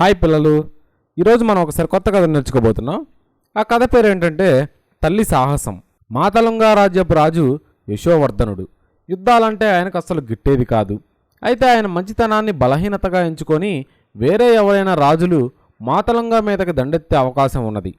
Hi పిల్లలు. ఈరోజు మనం ఒకసారి కొత్త కథ నేర్చుకోబోతున్నాం. ఆ కథ పేరు ఏంటంటే తల్లి సాహసం. మాతలంగా రాజ్యపు రాజు యశోవర్ధనుడు. యుద్ధాలంటే ఆయనకు అస్సలు గిట్టేది కాదు. అయితే ఆయన మంచితనాన్ని బలహీనతగా ఎంచుకొని వేరే ఎవరైనా రాజులు మాతలంగా మీదకి దండెత్తే అవకాశం ఉన్నది.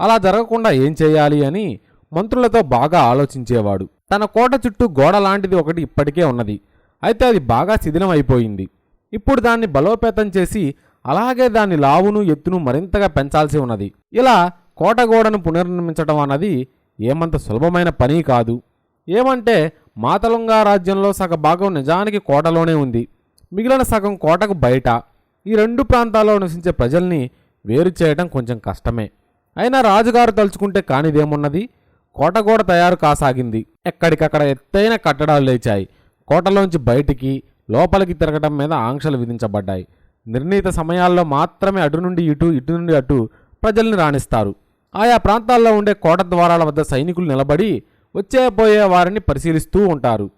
అలా జరగకుండా ఏం చేయాలి అని మంత్రులతో బాగా ఆలోచించేవాడు. తన కోట చుట్టూ గోడ లాంటిది ఒకటి ఇప్పటికే ఉన్నది. అయితే అది బాగా శిథిలం అయిపోయింది ఇప్పుడు దాన్ని బలోపేతం చేసి అలాగే దాని లావును ఎత్తును మరింతగా పెంచాల్సి ఉన్నది. ఇలా కోట గోడను పునర్నిర్మించడం అన్నది ఏమంత సులభమైన పని కాదు. ఏమంటే మాతలంగా రాజ్యంలో సగ భాగం నిజానికి కోటలోనే ఉంది. మిగిలిన సగం కోటకు బయట. ఈ రెండు ప్రాంతాల్లో నివసించే ప్రజల్ని వేరు చేయడం కొంచెం కష్టమే. అయినా రాజుగారు తలుచుకుంటే కానిదేమున్నది? కోటగోడ తయారు కాసాగింది. ఎక్కడికక్కడ ఎత్తైన కట్టడాలు లేచాయి. కోటలోంచి బయటికి లోపలికి తిరగటం మీద ఆంక్షలు విధించబడ్డాయి. నిర్ణీత సమయాల్లో మాత్రమే అటు నుండి ఇటు ఇటు నుండి అటు ప్రజల్ని రాణిస్తారు. ఆయా ప్రాంతాల్లో ఉండే కోట ద్వారాల వద్ద సైనికులు నిలబడి వచ్చే పోయే వారిని పరిశీలిస్తూ ఉంటారు.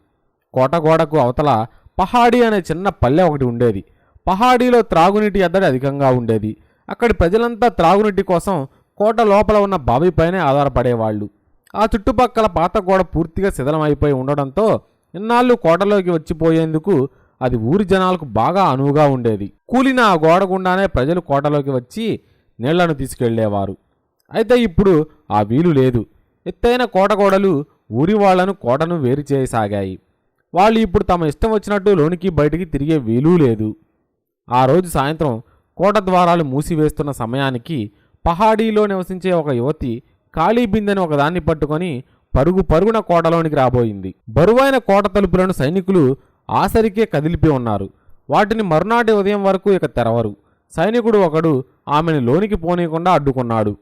కోట గోడకు అవతల పహాడీ అనే చిన్న పల్లె ఒకటి ఉండేది. పహాడీలో త్రాగునీటి ఎద్దడి అధికంగా ఉండేది. అక్కడి ప్రజలంతా త్రాగునీటి కోసం కోట లోపల ఉన్న బావిపైనే ఆధారపడేవాళ్ళు. ఆ చుట్టుపక్కల పాత గోడ పూర్తిగా శిథిలమైపోయి ఉండడంతో ఇన్నాళ్ళు కోటలోకి వచ్చిపోయేందుకు అది ఊరి జనాలకు బాగా అనువుగా ఉండేది. కూలిన ఆ గోడ గుండానే ప్రజలు కోటలోకి వచ్చి నీళ్ళను తీసుకెళ్ళేవారు. అయితే ఇప్పుడు ఆ వీలు లేదు. ఎత్తైన కోట గోడలు ఊరి వాళ్ళను కోటను వేరు చేయసాగాయి. వాళ్ళు ఇప్పుడు తమ ఇష్టం వచ్చినట్టు లోనికి బయటికి తిరిగే వీలు లేదు. ఆ రోజు సాయంత్రం కోట ద్వారాలు మూసివేస్తున్న సమయానికి పహాడీలో నివసించే ఒక యువతి ఖాళీ బిందెని ఒకదాన్ని పట్టుకొని పరుగు పరుగున కోటలోనికి రాబోయింది. బరువైన కోట తలుపులను సైనికులు ఆసరికే కదిలిపి ఉన్నారు. వాటిని మరునాటి ఉదయం వరకు ఇక తెరవరు. సైనికుడు ఒకడు ఆమెను లోనికి పోనీయకుండా అడ్డుకున్నాడు.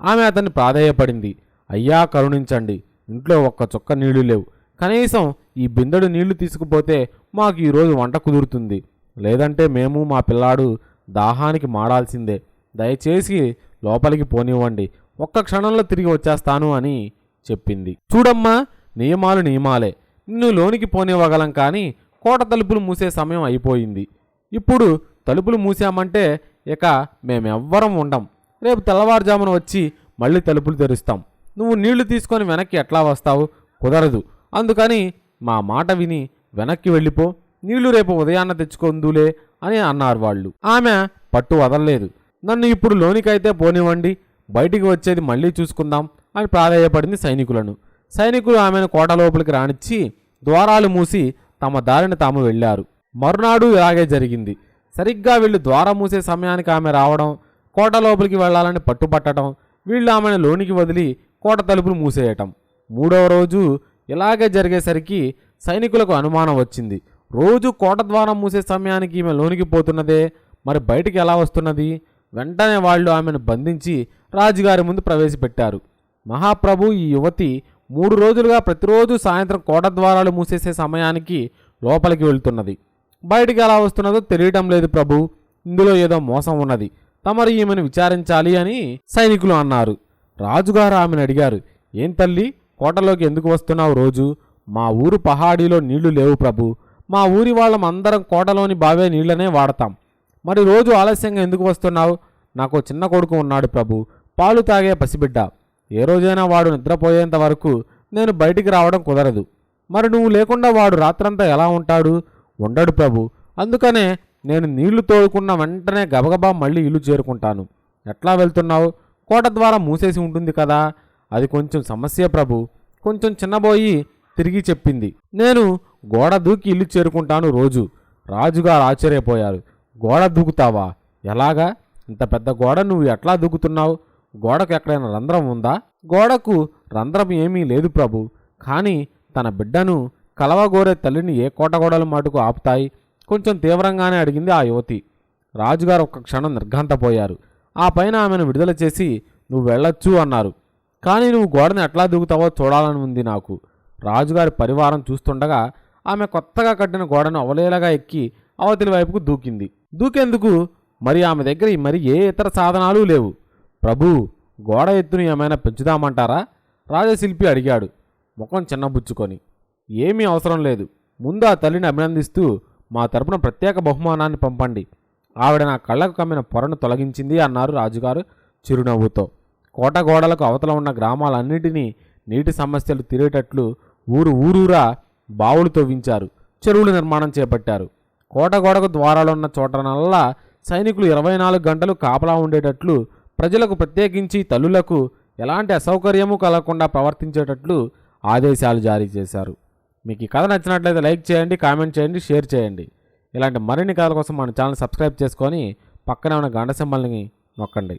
ఆమె అతన్ని ప్రాధేయపడింది. అయ్యా కరుణించండి. ఇంట్లో ఒక్క చుక్క నీళ్ళు లేవు. కనీసం ఈ బిందెడు నీళ్ళు తీసుకుపోతే మాకు ఈరోజు వంట కుదురుతుంది. లేదంటే మేము మా పిల్లాడు దాహానికి మాడాల్సిందే దయచేసి లోపలికి పోనివ్వండి. ఒక్క క్షణంలో తిరిగి వచ్చేస్తాను అని చెప్పింది. చూడమ్మా నియమాలు నియమాలే. నిన్ను లోనికి పోనివ్వగలం కానీ కోట తలుపులు మూసే సమయం అయిపోయింది. ఇప్పుడు తలుపులు మూసామంటే ఇక మేమెవ్వరం ఉండం. రేపు తెల్లవారుజామున వచ్చి మళ్ళీ తలుపులు తెరుస్తాం. నువ్వు నీళ్ళు తీసుకొని వెనక్కి ఎట్లా వస్తావు? కుదరదు. అందుకని మా మాట విని వెనక్కి వెళ్ళిపో. నీళ్ళు రేపు ఉదయాన్న తెచ్చుకొందులే అని అన్నారు వాళ్ళు. ఆమె పట్టు వదలలేదు. నన్ను ఇప్పుడు లోనికైతే పోనివ్వండి. బయటికి వచ్చేది మళ్ళీ చూసుకుందాం అని ప్రాధేయపడింది సైనికులను. సైనికులు ఆమెను కోట లోపలికి రానిచ్చి ద్వారాలు మూసి తమ దారిని తాము వెళ్ళారు. మరునాడు ఇలాగే జరిగింది. సరిగ్గా వీళ్ళు ద్వారం మూసే సమయానికి ఆమె రావడం కోట లోపలికి వెళ్ళాలని పట్టుపట్టడం వీళ్ళు ఆమెను లోనికి వదిలి కోట తలుపులు మూసేయటం. మూడవ రోజు ఇలాగే జరిగేసరికి సైనికులకు అనుమానం వచ్చింది. రోజు కోట ద్వారం మూసే సమయానికి ఈమె లోనికి పోతున్నదే మరి బయటికి ఎలా వస్తున్నది? వెంటనే వాళ్ళు ఆమెను బంధించి రాజుగారి ముందు ప్రవేశపెట్టారు. మహాప్రభు ఈ యువతి మూడు రోజులుగా ప్రతిరోజు సాయంత్రం కోట ద్వారాలు మూసేసే సమయానికి లోపలికి వెళ్తున్నది. బయటికి ఎలా వస్తున్నదో తెలియటం లేదు ప్రభు. ఇందులో ఏదో మోసం ఉన్నది. తమరు ఈమెను విచారించాలి అని సైనికులు అన్నారు. రాజుగారు ఆమెను అడిగారు. ఏం తల్లి? కోటలోకి ఎందుకు వస్తున్నావు రోజు? మా ఊరు పహాడీలో నీళ్ళు లేవు ప్రభు. మా ఊరి వాళ్ళం అందరం కోటలోని బావే నీళ్ళనే వాడతాం. మరి రోజు ఆలస్యంగా ఎందుకు వస్తున్నావు? నాకు చిన్న కొడుకు ఉన్నాడు ప్రభు. పాలు తాగే పసిబిడ్డ. ఏ రోజైనా వాడు నిద్రపోయేంత వరకు నేను బయటికి రావడం కుదరదు. మరి నువ్వు లేకుండా వాడు రాత్రంతా ఎలా ఉంటాడు? ఉండడు ప్రభు. అందుకనే నేను నీళ్ళు తోడుకున్న వెంటనే గబగబా మళ్ళీ ఇల్లు చేరుకుంటాను. ఎట్లా వెళ్తున్నావు? కోట ద్వారా మూసేసి ఉంటుంది కదా? అది కొంచెం సమస్య ప్రభు. కొంచెం చిన్నబోయి తిరిగి చెప్పింది. నేను గోడ దూకి ఇల్లు చేరుకుంటాను రోజు. రాజుగారు ఆశ్చర్యపోయారు. గోడ దూకుతావా? ఎలాగా? ఇంత పెద్ద గోడ నువ్వు ఎట్లా దూకుతున్నావు? గోడకు ఎక్కడైనా రంధ్రం ఉందా? గోడకు రంధ్రం ఏమీ లేదు ప్రభు. కానీ తన బిడ్డను కలవగోరే తల్లిని ఏ కోటగోడలు మాటుకు ఆపుతాయి? కొంచెం తీవ్రంగానే అడిగింది ఆ యువతి. రాజుగారు ఒక్క క్షణం నిర్ఘాంతపోయారు. ఆ పైన ఆమెను విడుదల చేసి నువ్వు వెళ్ళొచ్చు అన్నారు. కానీ నువ్వు గోడని ఎట్లా దూకుతావో చూడాలని ఉంది నాకు. రాజుగారి పరివారం చూస్తుండగా ఆమె కొత్తగా కట్టిన గోడను అవలేలగా ఎక్కి అవతలి వైపుకు దూకింది. దూకేందుకు? మరి ఆమె దగ్గర మరి ఏ ఇతర సాధనాలు లేవు. ప్రభు గోడ ఎత్తును ఏమైనా పెంచుదామంటారా? రాజశిల్పి అడిగాడు ముఖం చిన్నబుచ్చుకొని. ఏమీ అవసరం లేదు. ముందు ఆ తల్లిని అభినందిస్తూ మా తరపున ప్రత్యేక బహుమానాన్ని పంపండి. ఆవిడ నా కళ్ళకు కమ్మిన పొరను తొలగించింది అన్నారు రాజుగారు చిరునవ్వుతో. కోట గోడలకు అవతల ఉన్న గ్రామాలన్నిటినీ నీటి సమస్యలు తీరేటట్లు ఊరు ఊరూరా బావులు తవ్వించారు. చెరువులు నిర్మాణం చేపట్టారు. కోట గోడకు ద్వారాలున్న చోటనల్లా సైనికులు ఇరవై నాలుగు గంటలు కాపలా ఉండేటట్లు ప్రజలకు ప్రత్యేకించి తల్లులకు ఎలాంటి అసౌకర్యము కలగకుండా ప్రవర్తించేటట్లు ఆదేశాలు జారీ చేశారు. మీకు ఈ కథ నచ్చినట్లయితే లైక్ చేయండి కామెంట్ చేయండి షేర్ చేయండి. ఇలాంటి మరిన్ని కథల కోసం మన ఛానల్ సబ్స్క్రైబ్ చేసుకొని పక్కనే ఉన్న గంట సింబల్ని నొక్కండి.